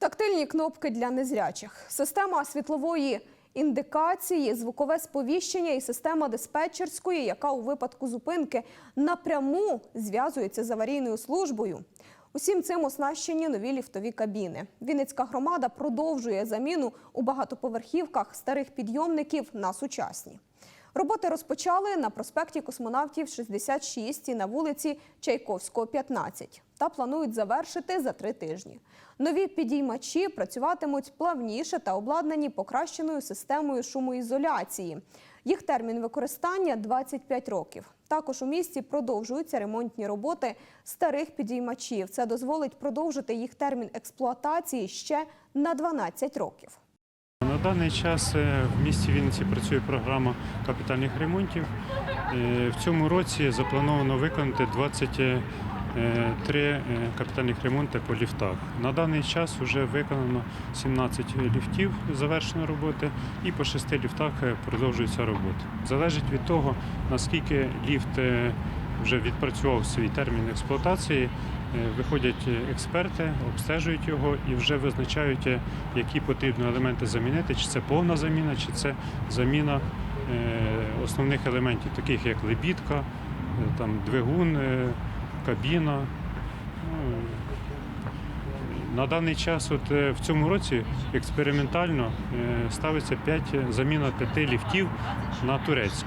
Тактильні кнопки для незрячих, система світлової індикації, звукове сповіщення і система диспетчерської, яка у випадку зупинки напряму зв'язується з аварійною службою. Усім цим оснащені нові ліфтові кабіни. Вінницька громада продовжує заміну у багатоповерхівках старих підйомників на сучасні. Роботи розпочали на проспекті космонавтів 66 і на вулиці Чайковського, 15. Та планують завершити за три тижні. Нові підіймачі працюватимуть плавніше та обладнані покращеною системою шумоізоляції. Їх термін використання 25 років. Також у місті продовжуються ремонтні роботи старих підіймачів. Це дозволить продовжити їх термін експлуатації ще на 12 років. На даний час е, в місті Вінниці працює програма капітальних ремонтів. Е, В цьому році заплановано виконати 23 е, капітальних ремонти по ліфтах. На даний час вже виконано 17 ліфтів завершено роботи і по 6 ліфтах продовжується робота. Залежить від того, наскільки ліфт вже відпрацював свій термін експлуатації. Е, Виходять експерти, обстежують його і вже визначають, е, які потрібні елементи замінити, чи це повна заміна, чи це заміна е, основних елементів, таких як лебідка, е, там, двигун, е, кабіна. Ну, На даний час, от е, в цьому році, експериментально е, ставиться 5, заміна п'яти ліфтів на турецькі.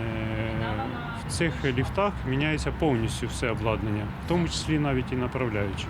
Е, В цих ліфтах міняється повністю все обладнання, в тому числі навіть і направляючі.